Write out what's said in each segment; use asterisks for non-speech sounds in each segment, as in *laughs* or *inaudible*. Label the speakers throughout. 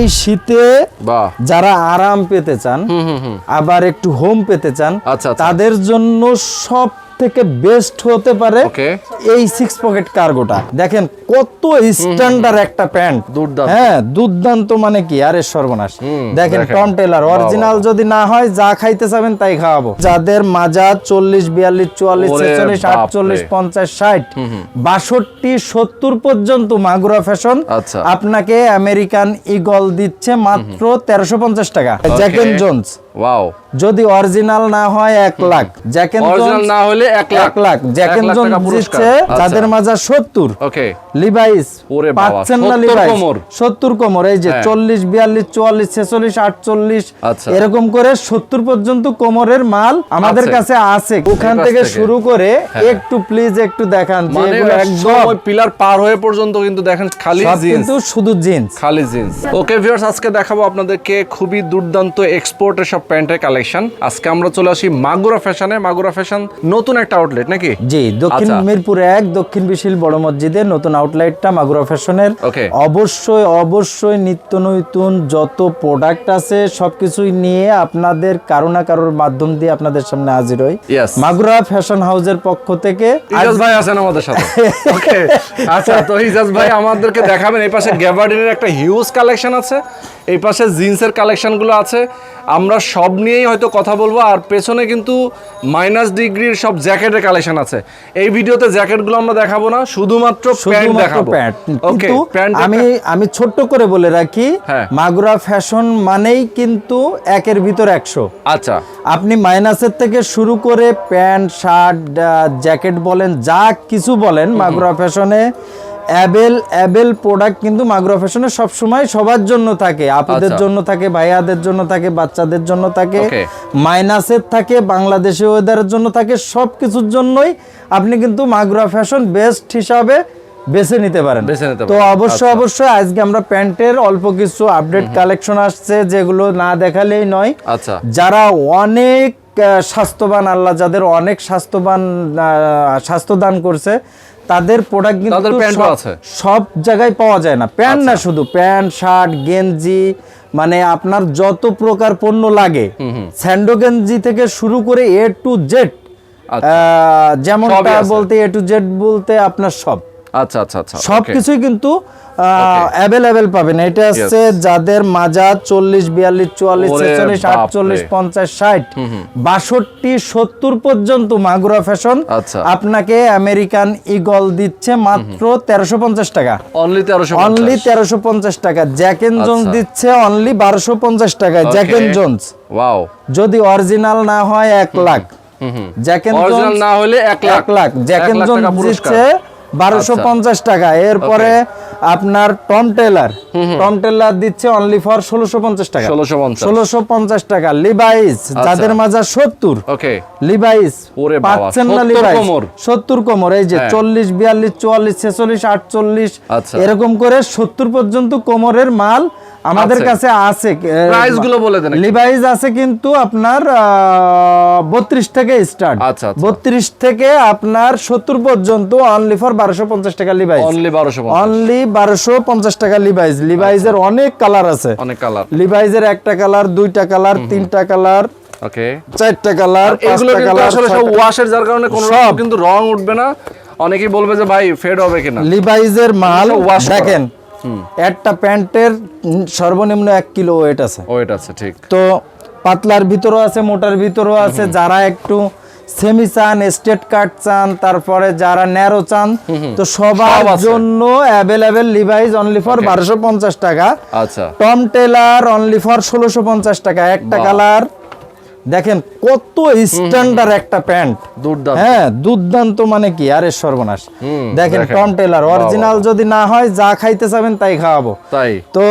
Speaker 1: এই শীতে যারা আরাম পেতে চান আবার একটু হোম পেতে চান
Speaker 2: আচ্ছা, আচ্ছা।
Speaker 1: তাদের জন্য সব থেকে বেস্ট হতে পারে এই সিক্স পকেট কার্গোটা দেখেন কত স্ট্যান্ডার্ড একটা প্যান্ট। হ্যাঁ দুর্দান্ত মানে কি? আরে সর্বনাশ। দেখেন। টম টেলার অরিজিনাল যদি না হয় যা খাইতে চাবেন তাই খাওয়াবো। যাদের মাজা চল্লিশ বিয়াল্লিশ চুয়াল্লিশ ছেচল্লিশ আটচল্লিশ পঞ্চাশ ষাট বাষট্টি সত্তর পর্যন্ত মাগুরা ফ্যাশন
Speaker 2: আচ্ছা।
Speaker 1: আপনাকে আমেরিকান ইগল দিচ্ছে মাত্র তেরোশো পঞ্চাশ টাকা। জ্যাকেন জোন্স
Speaker 2: ওয়াও
Speaker 1: যদি অরিজিনাল না হয় এক লাখ। জ্যাক এন্ড
Speaker 2: অরিজিনাল না হলে এক লাখ।
Speaker 1: লাখ। জ্যাক
Speaker 2: এক
Speaker 1: এন্ড
Speaker 2: লাখ
Speaker 1: জোন্স দিচ্ছে
Speaker 2: আচ্ছা।
Speaker 1: সত্তর।
Speaker 2: ওকে
Speaker 1: লিভাইস পাচ্ছেন না লিভাইস
Speaker 2: কোমর।
Speaker 1: সত্তর কোমর এই যে
Speaker 2: হ্যাঁ।
Speaker 1: চল্লিশ বিয়াল্লিশ চুয়াল্লিশ ছেচল্লিশ আটচল্লিশ
Speaker 2: আচ্ছা।
Speaker 1: এরকম করে সত্তর পর্যন্ত কোমরের মাল আমাদের কাছে আছে। ওখান থেকে। শুরু করে একটু প্লিজ একটু দেখান
Speaker 2: মানে একদম পিলার পার হয়ে পর্যন্ত কিন্তু দেখেন খালি জিন্স
Speaker 1: কিন্তু শুধু জিন্স
Speaker 2: খালি জিন্স ওকে ভিউয়ার্স আজকে দেখাবো আপনাদেরকে খুবই দুর্দান্ত এক্সপোর্টের সব প্যান্টের কালেকশন আজকে আমরা চলে আসি মাগুরা ফ্যাশনে মাগুরা ফ্যাশন নতুন একটা আউটলেট নাকি?
Speaker 1: জি দক্ষিণ
Speaker 2: আচ্ছা।
Speaker 1: মিরপুর এক দক্ষিণ বিশিল বড় মসজিদের নতুন আউটলেটটা মাগুরা ফ্যাশনের. অবশ্যই অবশ্যই নিত্য নতুন যত প্রোডাক্ট আছে সবকিছুই নিয়ে আপনাদের কারও না কারোর মাধ্যম দিয়ে আপনাদের সামনে হাজির হই. মাগুরা ফ্যাশন হাউসের পক্ষ থেকে
Speaker 2: ইজাজ ভাই আছেন আমাদের সাথে। *laughs* ওকে আচ্ছা তো ইজাজ ভাই আমাদেরকে দেখাবেন। এই পাশে গ্যাবার্ডিনের একটা হিউজ কালেকশন আছে। এই পাশে জিন্সের কালেকশনগুলো আছে। আমরা সব নিয়েই হয়তো কথা বলব আর পেছনে কিন্তু মাইনাস ডিগ্রির সব জ্যাকেটের কালেকশন আছে। এই ভিডিওতে জ্যাকেটগুলো আমরা দেখাবো না শুধুমাত্র প্যান্ট দেখাবো।
Speaker 1: প্যান্ট।
Speaker 2: ওকে প্যান্ট
Speaker 1: আমি আমি ছোট্ট করে বলে রাখি
Speaker 2: হ্যাঁ।
Speaker 1: মাগুরা ফ্যাশন মানেই কিন্তু একের ভিতর একশো।
Speaker 2: আচ্ছা।
Speaker 1: আপনি মাইনাসের থেকে শুরু করে প্যান্ট শার্ট জ্যাকেট বলেন যা কিছু বলেন মাগুরা ফ্যাশনে অ্যাবেল অ্যাবেল প্রোডাক্ট কিন্তু মাগুরা ফ্যাশনে সবসময় সবার জন্য থাকে। আপুদের
Speaker 2: আচ্ছা।
Speaker 1: জন্য থাকে ভাইয়াদের জন্য থাকে বাচ্চাদের জন্য থাকে মাইনাসের থাকে বাংলাদেশি ওয়েদারের জন্য থাকে সব কিছুর জন্যই আপনি কিন্তু মাগুরা ফ্যাশন বেস্ট হিসাবে বেছে নিতে পারেন। তো অবশ্যই
Speaker 2: আচ্ছা।
Speaker 1: অবশ্যই আজকে আমরা প্যান্টের অল্প কিছু আপডেট কালেকশন আসছে যেগুলো না দেখালেই নয়।
Speaker 2: আচ্ছা।
Speaker 1: যারা অনেক স্বাস্থ্যবান আল্লাহ যাদের অনেক স্বাস্থ্যবান স্বাস্থ্য দান করছে তাদের প্রোডাক্ট কিন্তু সব-?
Speaker 2: আচ্ছা।
Speaker 1: জায়গায় পাওয়া যায় না। প্যান্ট না শুধু প্যান্ট শার্ট গেঞ্জি মানে আপনার যত প্রকার পণ্য লাগে। স্যান্ডো গেঞ্জি থেকে শুরু করে এ টু জেড
Speaker 2: যেমন
Speaker 1: যেমনটা বলতে এ টু জেড বলতে আপনার সব।
Speaker 2: আচ্ছা আচ্ছা আচ্ছা
Speaker 1: সব
Speaker 2: okay.
Speaker 1: কিছুই কিন্তু অ্যাভেলেবেল পাবেন। এটা হচ্ছে যাদের মাজা চল্লিশ বিয়াল্লিশ চুয়াল্লিশ ছেচল্লিশ আটচল্লিশ পঞ্চাশ ষাট বাষট্টি সত্তর পর্যন্ত মাগুরা ফ্যাশন
Speaker 2: আচ্ছা।
Speaker 1: আপনাকে আমেরিকান ইগল দিচ্ছে মাত্র তেরোশো পঞ্চাশ টাকা।
Speaker 2: অনলি তেরোশো
Speaker 1: অনলি তেরোশো পঞ্চাশ টাকা। জ্যাকেন এন্ড জোন্স
Speaker 2: আচ্ছা।
Speaker 1: দিচ্ছে অনলি বারোশো পঞ্চাশ টাকা জ্যাকেন জোন্স
Speaker 2: ওয়াও
Speaker 1: যদি অরিজিনাল না হয় এক লাখ। জ্যাক এন্ড
Speaker 2: অরিজিনাল না হলে এক লাখ।
Speaker 1: এক লাখ। জ্যাক
Speaker 2: এক
Speaker 1: জোন্স দিচ্ছে বারোশো
Speaker 2: আচ্ছা।
Speaker 1: পঞ্চাশ টাকা এরপরে আপনার টম টেলার টম টেলার দিচ্ছে অনলি ফর ষোলোশো পঞ্চাশ টাকা।
Speaker 2: 1650
Speaker 1: ষোলোশো পঞ্চাশ টাকা। লিভাইস যাদের মাজা সত্তর।
Speaker 2: ওকে।
Speaker 1: লিভাইস পাচ্ছেন না
Speaker 2: 70
Speaker 1: লিভাইস
Speaker 2: কোমর।
Speaker 1: সত্তর কোমর এই যে
Speaker 2: হ্যাঁ।
Speaker 1: চল্লিশ বিয়াল্লিশ চুয়াল্লিশ ছেচল্লিশ আটচল্লিশ
Speaker 2: আচ্ছা।
Speaker 1: এরকম করে সত্তর পর্যন্ত কোমরের মাল আমাদের। কাছে আছে।
Speaker 2: Price গুলো বলে দেন
Speaker 1: লিভাইস আছে কিন্তু আপনার বত্রিশ থেকে স্টার্ট
Speaker 2: আচ্ছা, আচ্ছা।
Speaker 1: বত্রিশ থেকে আপনার সত্তর পর্যন্ত অনলি ফর বারোশো পঞ্চাশ টাকা লিভাইস
Speaker 2: অনলি বারোশো
Speaker 1: অনলি বারোশো পঞ্চাশ টাকা লিভাইস লিভাইসের অনেক কালার আছে।
Speaker 2: অনেক কালার।
Speaker 1: লিভাইসের একটা কালার দুইটা কালার তিনটা কালার
Speaker 2: ওকে।
Speaker 1: চারটা কালার
Speaker 2: এগুলো কিন্তু আসলে সব ওয়াশের যার কারণে কোনো। কিন্তু রং উঠবে না। অনেকেই বলবে যে ভাই ফেড হবে কিনা?
Speaker 1: লিভাইজের মাল দেখেন একটা প্যান্টের সর্বনিম্ন এক কিলো ওয়েট আছে।
Speaker 2: ওয়েট আছে ঠিক।
Speaker 1: তো পাতলার ভিতরও আছে মোটার ভিতরও আছে যারা একটু সেমি চান স্টেট কাট চান তারপরে যারা ন্যারো চান তো সবার জন্য অ্যাভেলেবেল লিভাইজ অনলি ফর বারোশো পঞ্চাশ টাকা।
Speaker 2: আচ্ছা।
Speaker 1: টম টেলার অনলি ফর ষোলোশো পঞ্চাশ টাকা। একটা কালার দেখেন কত স্ট্যান্ডার্ড একটা প্যান্ট। হ্যাঁ দুর্দান্ত মানে কি? আরে সর্বনাশ। দেখেন। টম টেলার অরিজিনাল যদি না হয় যা খাইতে চাবেন তাই খাওয়াবো।
Speaker 2: তাই।
Speaker 1: তো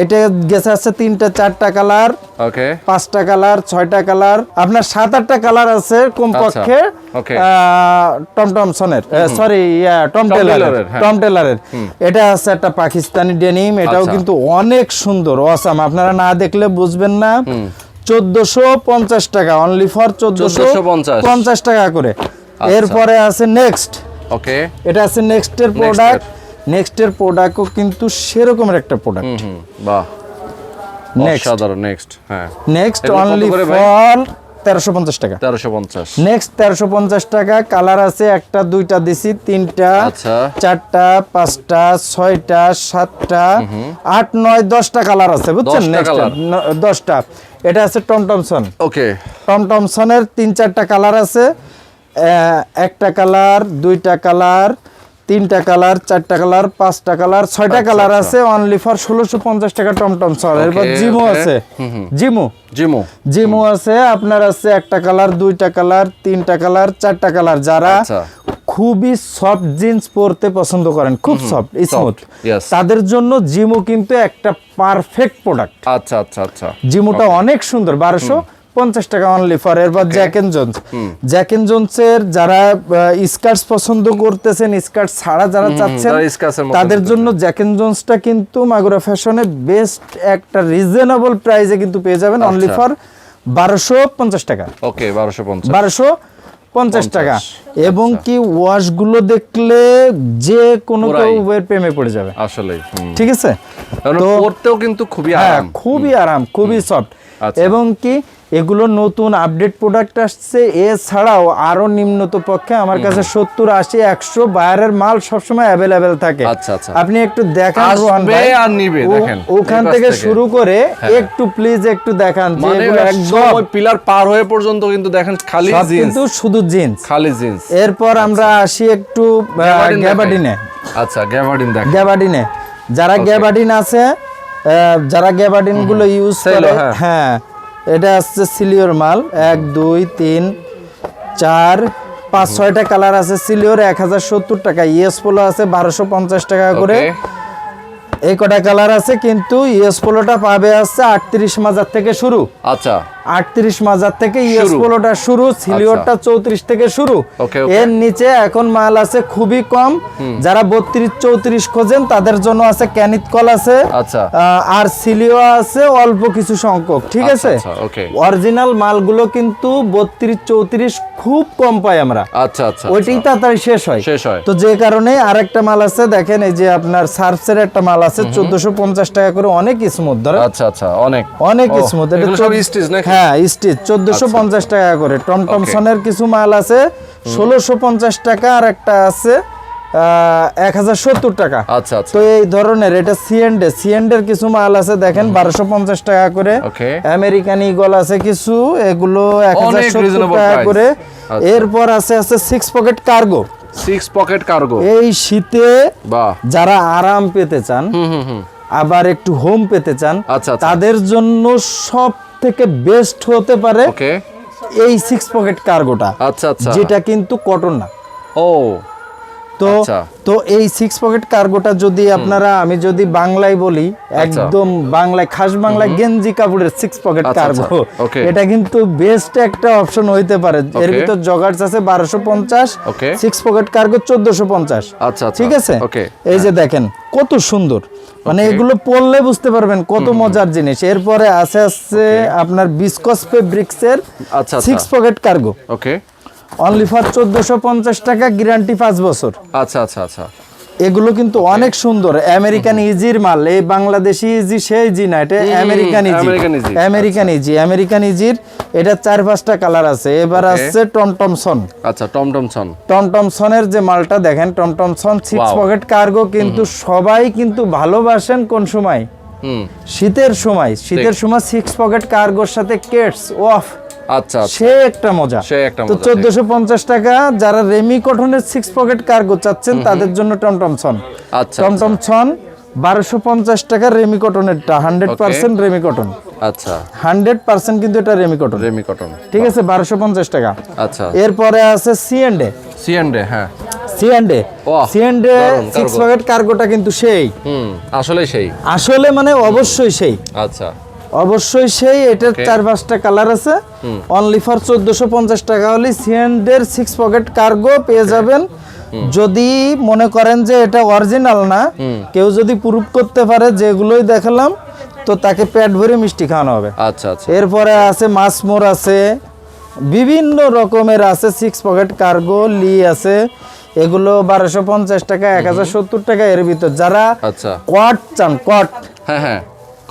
Speaker 1: এটা গেছে আছে তিনটা চারটা কালার
Speaker 2: ওকে
Speaker 1: পাঁচটা কালার ছয়টা কালার। আপনার সাত আটটা কালার আছে কমপক্ষে
Speaker 2: আচ্ছা, okay.
Speaker 1: টমটমসনের সরি টম
Speaker 2: টম
Speaker 1: টেলারের
Speaker 2: টেলারের, হ্যাঁ।
Speaker 1: টম টেলারের। এটা আছে একটা পাকিস্তানি ডেনিম এটাও
Speaker 2: আচ্ছা।
Speaker 1: কিন্তু অনেক সুন্দর অসাম আপনারা না দেখলে বুঝবেন না। চোদ্দশো পঞ্চাশ টাকা অনলি ফর চোদ্দশো
Speaker 2: 1450
Speaker 1: পঞ্চাশ। টাকা করে।
Speaker 2: আচ্ছা।
Speaker 1: এরপরে আছে নেক্সট
Speaker 2: ওকে
Speaker 1: এটা আছে নেক্সটের প্রোডাক্ট নেক্সটের প্রোডাক্টও কিন্তু সেরকমের একটা প্রোডাক্ট
Speaker 2: বাহ।
Speaker 1: নেক্সট
Speaker 2: অসাধারণ নেক্সট হ্যাঁ।
Speaker 1: নেক্সট অনলি ফর তেরোশো পঞ্চাশ টাকা।
Speaker 2: তেরোশো পঞ্চাশ।
Speaker 1: নেক্সট তেরোশো পঞ্চাশ টাকা কালার আছে একটা দুইটা দিছি তিনটা
Speaker 2: আচ্ছা।
Speaker 1: চারটা পাঁচটা ছয়টা সাতটা আট নয় দশটা কালার আছে বুঝছেন? নেক্সট দশটা। এটা আছে টমটমসন
Speaker 2: ওকে
Speaker 1: টমটমসনের তিন চারটা কালার আছে। একটা কালার দুইটা কালার তিনটা কালার চারটা কালার পাঁচটা কালার ছয়টা
Speaker 2: আচ্ছা,
Speaker 1: কালার
Speaker 2: আচ্ছা।
Speaker 1: আছে অনলি ফর ষোলোশো পঞ্চাশ টাকা টমটমসন এরপর
Speaker 2: Okay,
Speaker 1: জিমো আছে। জিমো।
Speaker 2: জিমো।
Speaker 1: জিমো আছে আপনার আছে একটা কালার দুইটা কালার তিনটা কালার চারটা কালার। যারা
Speaker 2: আচ্ছা।
Speaker 1: খুবই সফট জিন্স পরতে পছন্দ করেন। খুব সফট স্মুথ তাদের জন্য জিমো কিন্তু একটা পারফেক্ট প্রোডাক্ট
Speaker 2: আচ্ছা আচ্ছা আচ্ছা।
Speaker 1: জিমোটা অনেক সুন্দর বারোশো পঞ্চাশ টাকা অনলি ফর এরপর Jack and Jones Jack and জোন্সের যারা স্কার্টস পছন্দ করতেছেন স্কার্ট ছাড়া যারা চাচ্ছেন তাদের জন্য জ্যাক এন্ড জোন্সটা কিন্তু মাগুরা ফ্যাশনে বেস্ট একটা রিজনেবল প্রাইসে কিন্তু পেয়ে যাবেন অনলি
Speaker 2: আচ্ছা।
Speaker 1: ফর বারোশো পঞ্চাশ টাকা।
Speaker 2: ওকে বারোশো পঞ্চাশ।
Speaker 1: বারোশো পঞ্চাশ টাকা। এবং কি ওয়াশগুলো দেখলে যে কোনো
Speaker 2: পুরাই।
Speaker 1: কেউ এর প্রেমে পড়ে যাবে।
Speaker 2: আসলে
Speaker 1: ঠিক আছে? তো-
Speaker 2: পড়তেও কিন্তু খুবই
Speaker 1: হ্যাঁ
Speaker 2: আরাম।
Speaker 1: খুবই আরাম খুবই সফট
Speaker 2: আচ্ছা।
Speaker 1: এবং কি এগুলো নতুন আপডেট প্রোডাক্ট আসছে। এছাড়াও আরও নিম্নত পক্ষে আমার কাছে সত্তর আশি একশো বাইরের মাল সবসময় অ্যাভেলেবেল থাকে।
Speaker 2: আচ্ছা, আচ্ছা।
Speaker 1: আপনি একটু দেখান ওখান থেকে। শুরু করে
Speaker 2: হ্যাঁ।
Speaker 1: একটু প্লিজ একটু দেখান যে
Speaker 2: মানে পিলার পার হয়ে পর্যন্ত কিন্তু দেখেন খালি
Speaker 1: কিন্তু শুধু জিন্স
Speaker 2: খালি জিন্স
Speaker 1: এরপর আমরা আসি একটু আহ,
Speaker 2: গ্যাবার্ডিন আচ্ছা গ্যাবার্ডিন দেখ
Speaker 1: গ্যাবার্ডিনে যারা গ্যাবার্ডিন আছে যারা গ্যাবার্ডিনগুলো ইউজ করে
Speaker 2: হ্যাঁ।
Speaker 1: এটা আসছে সিলিওর মাল। এক দুই তিন চার পাঁচ ছয়টা কালার আছে সিলিওর এক হাজার সত্তর টাকা। ইএস পোলো আছে বারোশো পঞ্চাশ টাকা করে। এই কটা কালার আছে কিন্তু ইএস পোলোটা পাবে আসছে আটত্রিশ মাজার থেকে শুরু।
Speaker 2: আচ্ছা।
Speaker 1: আটত্রিশ মাজার থেকে ইএস
Speaker 2: শুরু।
Speaker 1: পোলোটা শুরু সিলিওরটা চৌত্রিশ থেকে শুরু. এর নিচে এখন মাল আছে খুবই কম যারা বত্রিশ চৌত্রিশ খোঁজেন তাদের জন্য আছে ক্যানিত কল আছে
Speaker 2: আচ্ছা।
Speaker 1: আর সিলিও আছে অল্প কিছু সংখ্যক ঠিক
Speaker 2: আচ্ছা,
Speaker 1: আছে
Speaker 2: আচ্ছা,
Speaker 1: অরিজিনাল মালগুলো কিন্তু বত্রিশ চৌত্রিশ খুব কম পাই আমরা
Speaker 2: আচ্ছা আচ্ছা
Speaker 1: ওইটাই
Speaker 2: আচ্ছা।
Speaker 1: তাড়াতাড়ি শেষ হয়
Speaker 2: শেষ হয়।
Speaker 1: তো যে কারণে আরেকটা মাল আছে দেখেন এই যে আপনার সার্ফসের একটা মাল আছে চোদ্দশো পঞ্চাশ টাকা করে অনেক স্মুথ ধরে
Speaker 2: আচ্ছা আচ্ছা অনেক
Speaker 1: অনেক স্মুথ
Speaker 2: স্টিচ নাকি আচ্ছা।
Speaker 1: হ্যাঁ স্টিচ চোদ্দশো পঞ্চাশ টাকা করে। টমটমসনের কিছু মাল আছে ষোলোশো পঞ্চাশ টাকা আর একটা আছে এক হাজার সত্তর টাকা।
Speaker 2: আচ্ছা আচ্ছা।
Speaker 1: তো এই ধরনের এটা সিএনডে সিএনডের কিছু মাল আছে দেখেন বারোশো পঞ্চাশ টাকা করে। আমেরিকান ইগল আছে কিছু এগুলো এক হাজার সত্তর টাকা করে।
Speaker 2: আচ্ছা।
Speaker 1: এরপর আছে আছে six pocket cargo
Speaker 2: six pocket cargo
Speaker 1: এই শীতে যারা আরাম পেতে চান
Speaker 2: হুম হুম হুম।
Speaker 1: আবার একটু হোম পেতে চান
Speaker 2: আচ্ছা, আচ্ছা।
Speaker 1: তাদের জন্য সব থেকে বেস্ট হতে পারে এই সিক্স পকেট কার্গোটা
Speaker 2: আচ্ছা আচ্ছা।
Speaker 1: যেটা কিন্তু কটন না।
Speaker 2: ও।
Speaker 1: তো
Speaker 2: আচ্ছা।
Speaker 1: তো এই সিক্স পকেট কার্গোটা যদি আপনারা আমি যদি বাংলায় বলি
Speaker 2: আচ্ছা।
Speaker 1: একদম বাংলায় খাস বাংলায় গেঞ্জি কাপড়ের সিক্স পকেট কার্গো এটা কিন্তু বেস্ট একটা অপশন হইতে পারে। এর ভিতর জগার্স আছে বারোশো পঞ্চাশ সিক্স পকেট কার্গো চোদ্দশো পঞ্চাশ।
Speaker 2: আচ্ছা, আচ্ছা।
Speaker 1: ঠিক আছে? এই যে দেখেন কত সুন্দর। মানে এগুলো পড়লে বুঝতে পারবেন কত মজার জিনিস। এরপরে আছে আছে আপনার বিসকস ফেব্রিক্সের। Six pocket cargo
Speaker 2: okay
Speaker 1: only for চোদ্দশো পঞ্চাশ টাকা গ্যারান্টি পাঁচ বছর।
Speaker 2: আচ্ছা আচ্ছা আচ্ছা।
Speaker 1: এগুলো কিন্তু অনেক সুন্দর। আমেরিকান ইজির মাল। এই বাংলাদেশি ইজি সেই জি না এটা American easy American easy American ইজির এটা চার পাঁচটা কালার আছে। এবার. আছে টমটমসন
Speaker 2: আচ্ছা টমটমসন
Speaker 1: টমটমসনের যে মালটা দেখেন টমটমসন সিক্স পকেট কার্গো কিন্তু সবাই কিন্তু ভালোবাসেন কোন সময়? শীতের সময়। শীতের সময় সিক্স পকেট কার্গোর সাথে কেটস অফ
Speaker 2: আচ্ছা আচ্ছা।
Speaker 1: সে একটা মজা।
Speaker 2: সে একটা
Speaker 1: তো
Speaker 2: মজা,
Speaker 1: চোদ্দশো পঞ্চাশ টাকা যারা রেমি কটনের সিক্স পকেট কার্গো চাচ্ছেন তাদের জন্য টমটমসন
Speaker 2: আচ্ছা
Speaker 1: টমটমসন বারোশো পঞ্চাশ টাকা রেমি কটনেরটা হান্ড্রেড পার্সেন্ট রেমি কটন
Speaker 2: আচ্ছা।
Speaker 1: হান্ড্রেড পার্সেন্ট কিন্তু এটা রেমি কটন
Speaker 2: রেমি কটন
Speaker 1: ঠিক আছে বারোশো পঞ্চাশ টাকা।
Speaker 2: আচ্ছা।
Speaker 1: এরপরে আছে সিএনডে
Speaker 2: সিএনডে হ্যাঁ।
Speaker 1: সিএনডে
Speaker 2: বাহ,
Speaker 1: সিএনডে
Speaker 2: দারুণ,
Speaker 1: সিক্স পকেট কার্গোটা কিন্তু সেই।
Speaker 2: হুম আসলে সেই।
Speaker 1: আসলে মানে অবশ্যই সেই।
Speaker 2: আচ্ছা।
Speaker 1: অবশ্যই সেই এটার চার পাঁচটা কালার আছে। অনলি ফর চোদ্দশো পঞ্চাশ টাকা হলে সিএনডের সিক্স পকেট কার্গো পেয়ে যাবেন। যদি মনে করেন যে এটা অরিজিনাল না কেউ যদি প্রুফ করতে পারে যেগুলোই দেখালাম তো তাকে পেট ভরে মিষ্টি খাওয়ানো হবে।
Speaker 2: আচ্ছা আচ্ছা।
Speaker 1: এরপরে আছে মাসমোর আছে বিভিন্ন রকমের আছে সিক্স পকেট কার্গো লি আছে। এগুলো বারোশো পঞ্চাশ টাকা এক হাজার সত্তর টাকা এর ভিতর। যারা
Speaker 2: আচ্ছা।
Speaker 1: কট চান কট
Speaker 2: হ্যাঁ হ্যাঁ।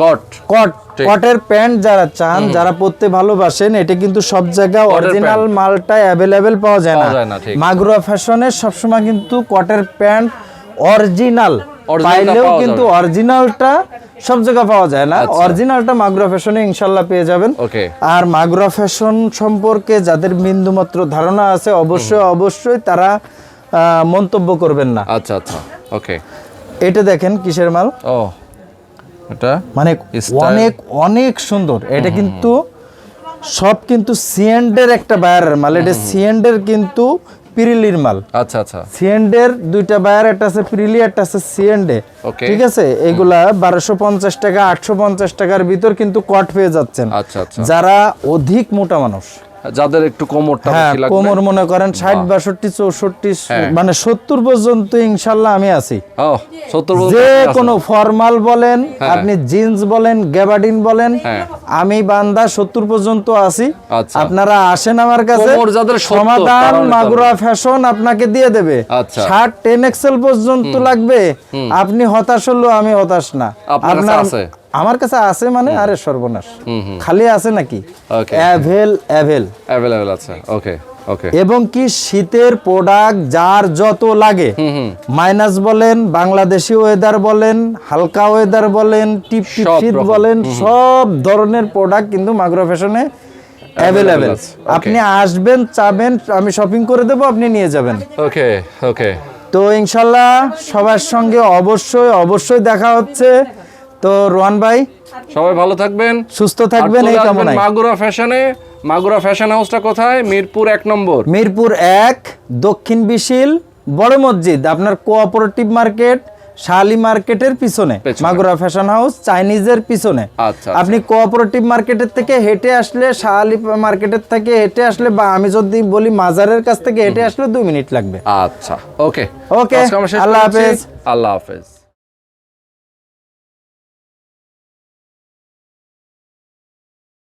Speaker 2: কট
Speaker 1: কট। কটের প্যান্ট যারা চান যারা পরতে ভালোবাসেন এটা কিন্তু সব জায়গায় অরিজিনাল মালটা অ্যাভেলেবেল পাওয়া যায় না। মাগুরা ফ্যাশনে সবসময় কিন্তু কটের প্যান্ট অরিজিনাল। পাইলেও কিন্তু অরিজিনালটা সব জায়গায় পাওয়া যায় না।
Speaker 2: আচ্ছা।
Speaker 1: অরিজিনালটা মাগুরা ফ্যাশনে ইনশাল্লাহ পেয়ে যাবেন। আর মাগুরা ফ্যাশন সম্পর্কে যাদের বিন্দুমাত্র ধারণা আছে অবশ্যই অবশ্যই তারা মন্তব্য করবেন না।
Speaker 2: আচ্ছা আচ্ছা। ওকে।
Speaker 1: এটা দেখেন কিসের মাল?
Speaker 2: ও। এটা
Speaker 1: মানে অনেক অনেক সুন্দর। এটা কিন্তু সব কিন্তু সিএন্ডের একটা বায়ারের মাল। এটা সিএন্ডের কিন্তু পিরিলির মাল।
Speaker 2: আচ্ছা আচ্ছা।
Speaker 1: সিএন্ডের দুইটা বায়ার একটা আছে পিরিলি একটা আছে সিএন্ডে. ঠিক আছে? এগুলা বারোশো পঞ্চাশ টাকা আটশো পঞ্চাশ টাকার ভিতর কিন্তু কট পেয়ে যাচ্ছেন।
Speaker 2: আচ্ছা আচ্ছা।
Speaker 1: যারা অধিক মোটা মানুষ
Speaker 2: যাদের একটু কোমরটা
Speaker 1: হ্যাঁ
Speaker 2: বেশি লাগবে
Speaker 1: কোমর মনে করেন ষাট বাষট্টি চৌষট্টি
Speaker 2: হ্যাঁ।
Speaker 1: মানে সত্তর পর্যন্ত ইনশাল্লাহ আমি আছি
Speaker 2: ও সত্তর বছর
Speaker 1: যে। কোনো ফর্মাল বলেন
Speaker 2: হ্যাঁ।
Speaker 1: আপনি জিন্স বলেন গ্যাবার্ডিন বলেন
Speaker 2: হ্যাঁ।
Speaker 1: আমি বান্দা সত্তর পর্যন্ত আছি
Speaker 2: আচ্ছা।
Speaker 1: আপনারা আসেন আমার কাছে
Speaker 2: কোমর যাদের 70
Speaker 1: সমাধান মাগুরা ফ্যাশন আপনাকে দিয়ে দেবে
Speaker 2: আচ্ছা।
Speaker 1: ষাট টেন এক্সেল পর্যন্ত লাগবে আপনি হতাশ হলো আমি হতাশ না
Speaker 2: আপনার আছে?
Speaker 1: আমার কাছে আছে মানে আরে সর্বনাশ। খালি আছে নাকি? অ্যাভেল অ্যাভেল
Speaker 2: অ্যাভেলেবেল আছে ওকে ওকে
Speaker 1: এবং কি শীতের প্রোডাক্ট যার যত লাগে। মাইনাস বলেন বাংলাদেশি ওয়েদার বলেন হালকা ওয়েদার বলেন টিপ শীত বলেন সব ধরনের প্রোডাক্ট কিন্তু মাগ্রো ফ্যাশনে অ্যাভেলেবেল আপনি আসবেন চাবেন আমি শপিং করে দেবো আপনি নিয়ে যাবেন।
Speaker 2: ওকে ওকে
Speaker 1: তো ইনশাল্লাহ সবার সঙ্গে অবশ্যই অবশ্যই দেখা হচ্ছে। তো রোহান ভাই
Speaker 2: সবাই ভালো থাকবেন।
Speaker 1: সুস্থ থাকবেন এই কামনায়।
Speaker 2: মাগুরা ফ্যাশনে। মাগুরা ফ্যাশন হাউসটা কোথায়? মিরপুর এক নম্বর।
Speaker 1: মিরপুর এক দক্ষিণ বিশিল বড় মসজিদ আপনার কোঅপারেটিভ মার্কেট শালি মার্কেটের
Speaker 2: পিছনে।
Speaker 1: মাগুরা ফ্যাশন হাউস চাইনিজের পিছনে।
Speaker 2: আচ্ছা,
Speaker 1: আপনি কোঅপারেটিভ মার্কেটের থেকে হেঁটে আসলে শালি মার্কেটের থেকে হেঁটে আসলে বা আমি যদি বলি মাজারের কাছ থেকে হেঁটে আসলে দুই মিনিট লাগবে।
Speaker 2: আচ্ছা ওকে।
Speaker 1: Okay, আল্লাহ হাফেজ।
Speaker 2: আল্লাহ হাফেজ।